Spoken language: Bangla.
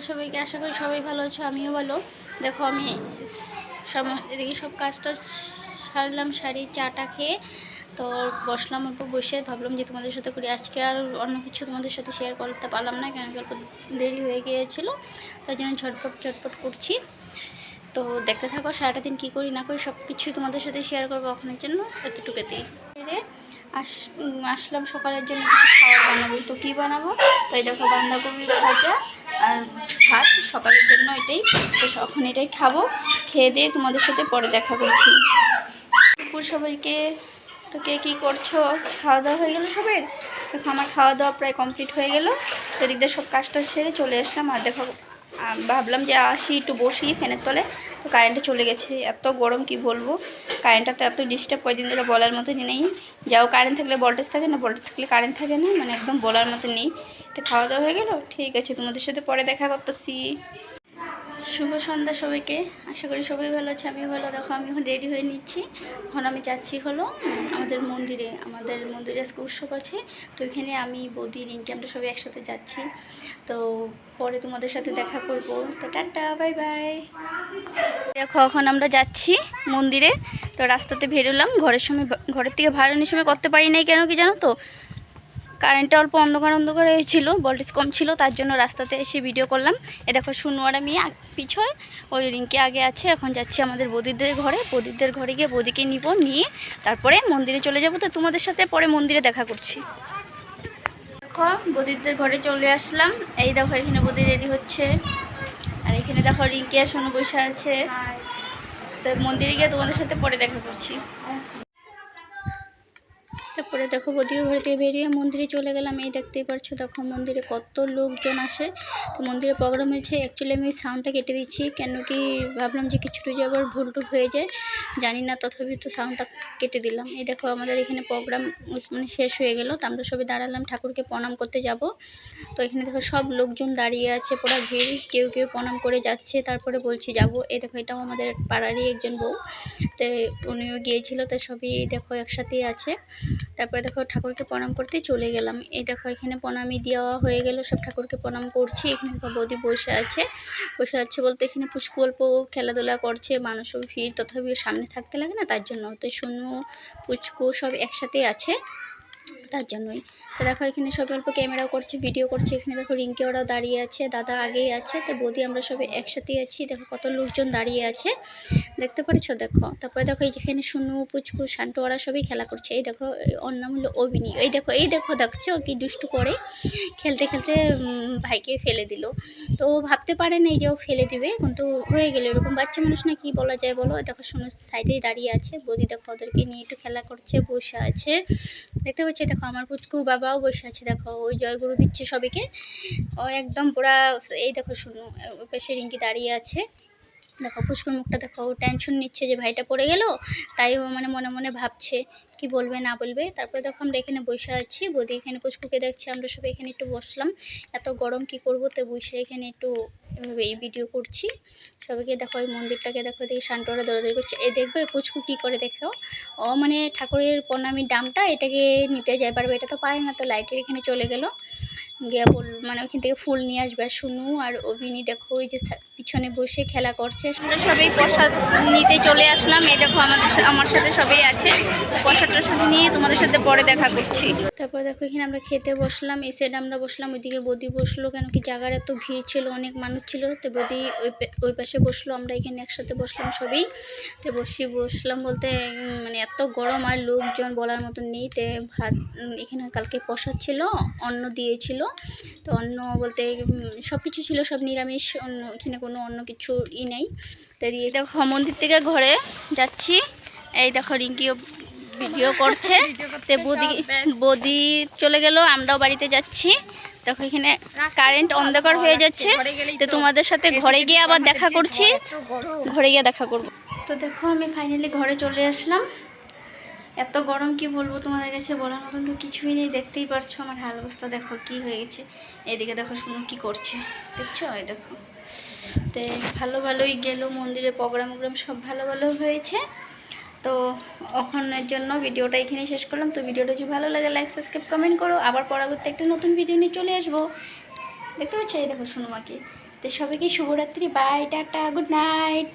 সকাল সবাইকে আশা করি সবাই ভালো আছো, আমিও ভালো। দেখো, আমি এদিকে সব কাজটা সারলাম, শাড়ি, চাটা খেয়ে তো বসলাম অল্প বসে। ভাবলাম যে তোমাদের সাথে করি। আজকে আর অন্য কিছু তোমাদের সাথে শেয়ার করতে পারলাম না কেন অল্প দেরি হয়ে গিয়েছিল, তাই জন্য ঝটপট ঝটপট করছি। তো দেখতে থাকো, সারাটা দিন কী করি, না করি, সব কিছুই তোমাদের সাথে শেয়ার করব ওখানের জন্য এতটুকুতেই আস আসলাম সকালের জন্য কিছু খাবার বানাবো। তো কী বানাবো? তাই দেখো বাঁধাকপি ভাজা ভাত সকালের জন্য এটাই, তো এখন এটাই খাব। খেয়ে দিয়ে তোমাদের সাথে পরে দেখা করছি। দুপুর সবাইকে, তো কে কী করছ? খাওয়া দাওয়া হয়ে গেলো সবের? তো আমার খাওয়া দাওয়া প্রায় কমপ্লিট হয়ে গেলো। সেদিক দিয়ে সব কাজটা সেরে চলে আসলাম আর দেখো ভাবলাম যে আসি, একটু বসি ফ্যানের তলে। তো কারেন্টে চলে গেছে। এত গরম, কি বলব? কারেন্টটা তো এত ডিস্টার্ব কয়েকদিন ধরে বলার মতো নেই। যাও, কারেন্ট থাকলে ভোল্টেজ থাকে না ভোল্টেজ থাকলে কারেন্ট থাকে না মানে একদম বলার মতো নেই। তো খাওয়া দাওয়া হয়ে গেলো? ঠিক আছে, তোমাদের সাথে পরে দেখা করতেছি। শুভ সন্ধ্যা সবাইকে। আশা করি সবাই ভালো আছে, আমিও ভালো। দেখো, আমি এখন রেডি হয়ে নিচ্ছি। এখন আমি যাচ্ছি হলো আমাদের মন্দিরে আমাদের মন্দিরে আজকে উৎসব আছে। তো ওইখানে আমি, বৌদি, রিঙ্কি, আমরা সবাই একসাথে যাচ্ছি। তো পরে তোমাদের সাথে দেখা করব। তো টাটা, বাই বাই। দেখো, এখন আমরা যাচ্ছি মন্দিরে। তো রাস্তাতে বেরোলাম। ঘরের সময়, ঘরের থেকে ভাড়ানোর সময় করতে পারি নাই কেন কি জানো তো? কারেন্টটা অল্প অন্ধকার অন্ধকার হয়েছিল ভোল্টেজ কম ছিল, তার জন্য রাস্তাতে এসে ভিডিও করলাম। এ দেখো শুনুয়ার আমি পিছয় ওই রিঙ্কি আগে আছে, এখন যাচ্ছি আমাদের বৌদিদের ঘরে। বৌদিদের ঘরে গিয়ে বৌদিকে নিব, নিয়ে তারপরে মন্দিরে চলে যাব। তো তোমাদের সাথে পরে মন্দিরে দেখা করছি। দেখো, বৌদিদের ঘরে চলে আসলাম। এই দেখো, এখানে বৌদি রেডি হচ্ছে। আর এখানে দেখো রিঙ্কি আর বসে আছে। তো মন্দিরে গিয়ে তোমাদের সাথে পরে দেখা করছি। তারপরে দেখো বদিকে ঘর থেকে বেরিয়ে মন্দিরে চলে গেলাম। এই দেখতেই পারছ, দেখো মন্দিরে কত লোকজন আসে। তো মন্দিরে প্রোগ্রাম হয়েছে অ্যাকচুয়ালি আমি সাউন্ডটা কেটে দিচ্ছি, কেন কি ভাবলাম যে কিছুটা যে আবার ভুল টুল হয়ে যায়, জানি না, তথাপি তো সাউন্ডটা কেটে দিলাম। এই দেখো আমাদের এখানে প্রোগ্রাম মানে শেষ হয়ে গেল, তো আমরা সবাই দাঁড়ালাম, ঠাকুরকে প্রণাম করতে যাব। তো এখানে দেখো সব লোকজন দাঁড়িয়ে আছে, পুরো ভিড়, কেউ কেউ প্রণাম করে যাচ্ছে, তারপরে বলছি যাব। এই দেখো এটাও আমাদের পাড়ারই একজন বউ, তো উনিও গিয়েছিল, তো সবই দেখো একসাথেই আছে। তারপরে দেখো ঠাকুরকে প্রণাম করতে চলে গেলাম। এই দেখো এখানে প্রণামই দেওয়া হয়ে গেল, সব ঠাকুরকে প্রণাম করছি। এখানে বৌদি বসে আছে। বসে আছে বলতে এখানে পুষ্কল্প খেলাধুলা করছে, মানুষও ভিড়, তথাপিও সামনে থাকতে লাগে না, তার জন্য। তো শূন্য পুচকু সব একসাথে আছে। তার জন্যই। তো দেখো, এখানে সবাই অল্প ক্যামেরাও করছে, ভিডিও করছে। এখানে দেখো, রিঙ্কি ওরাও দাঁড়িয়ে আছে, দাদা আগেই আছে। তো বৌদি, আমরা সবাই একসাথেই আছি। দেখো, কত লোকজন দাঁড়িয়ে আছে। দেখতে পারছ? দেখো, তারপরে দেখো, এই যেখানে শুনু পুচকু, শান্টু, ওরা সবই খেলা করছে। এই দেখো ওর অবিনী এই দেখো এই দেখো, দেখছ? কি দুষ্টু করে খেলতে খেলতে ভাইকে ফেলে দিল। তো ভাবতে পারে না যে ও ফেলে দিবে, কিন্তু হয়ে গেল। এরকম বাচ্চা মানুষ না কি বলা যায় বলো? দেখো শুনু সাইডেই দাঁড়িয়ে আছে। বৌদি, দেখো, ওদেরকে নিয়ে একটু খেলা করছে, বসে আছে। দেখতে পাচ্ছি? দেখো আমার পুচকু বাবাও বসে আছে, দেখো ওই জয়গুরু দিচ্ছে সবাইকে। ও একদম পুরা এই দেখো শুনু, ওই পাশে রিঙ্কি দাঁড়িয়ে আছে। দেখো পুষ্কুর মুখটা দেখো, ও টেনশন নিচ্ছে যে ভাইটা পড়ে গেল, তাই ও মানে মনে মনে ভাবছে কি বলবে, না বলবে। তারপরে দেখো আমরা এখানে বসে আছি, বৌদি এখানে পুষ্কুকে দেখছি, আমরা সবাই এখানে একটু বসলাম। এত গরম কি করব, তো বসে এখানে একটু এভাবে এই ভিডিও করছি। সবাইকে দেখো ওই মন্দিরটাকে দেখো দেখি শান্তরা দৌড়াদৌড়ি করছে। এ দেখবে পুচকু কী করে দেখো? ও মানে ঠাকুরের প্রণামীর দামটা এটাকে নিতে যায়, পারবে? এটা তো পারে না, তো লাইটের এখানে চলে গেল। গিয়ে বল মানে ওইখান থেকে ফুল নিয়ে আসবে। আর শুনু আর অভিনী, দেখো, ওই যে পিছনে বসে খেলা করছে। আমরা সবাই প্রসাদ নিতে চলে আসলাম। এই দেখো আমাদের আমার সাথে সবাই আছে। প্রসাদ টসাদ নিয়ে তোমাদের সাথে পরে দেখা করছি। তারপর দেখো এখানে আমরা খেতে বসলাম, এই সাইডে আমরা বসলাম, ওইদিকে বদি বসল, কেন কি জায়গার এত ভিড় ছিল, অনেক মানুষ ছিল। তো বদি ওই ওই পাশে বসল, আমরা এখানে একসাথে বসলাম সবই। তো বসি, বসলাম বলতে মানে এত গরম আর লোকজন বলার মতো নেই। তে ভাত এখানে কালকে প্রসাদ ছিল, অন্ন দিয়েছিল। তো অন্ন বলতে সব কিছু ছিল, সব নিরামিষ এখানে কোনো অন্য কিছু ই নেই। তো দিয়ে দেখো মন্দির থেকে ঘরে যাচ্ছি। এই দেখো রিঙ্কিও ভিডিও করছে। তো বদি বদি চলে গেল আমরাও বাড়িতে যাচ্ছি। দেখো এখানে কারেন্ট অন্ধকার হয়ে যাচ্ছে। তো তোমাদের সাথে ঘরে গিয়ে আবার দেখা করছি। ঘরে গিয়ে দেখা করব। তো দেখো আমি ফাইনালি ঘরে চলে আসলাম। এত গরম কি বলব তোমাদের কাছে বলার মতন তো কিছুই নেই, দেখতেই পারছ আমার হাল অবস্থা, দেখো কি হয়ে গেছে। এদিকে দেখো শুনো কি করছে, দেখছ? এই দেখো। তো ভালো ভালোই গেল মন্দিরে প্রোগ্রাম ওগ্রাম সব ভালো ভালো হয়েছে। তো ওখানের জন্য ভিডিওটা এখানেই শেষ করলাম। তো ভিডিওটা যদি ভালো লাগে লাইক সাবস্ক্রাইব কমেন্ট করো। আবার পরবর্তী একটা নতুন ভিডিও নিয়ে চলে আসব। দেখতে পাচ্ছ? এই দেখো মাকে তো সবাইকে শুভরাত্রি। By tata good night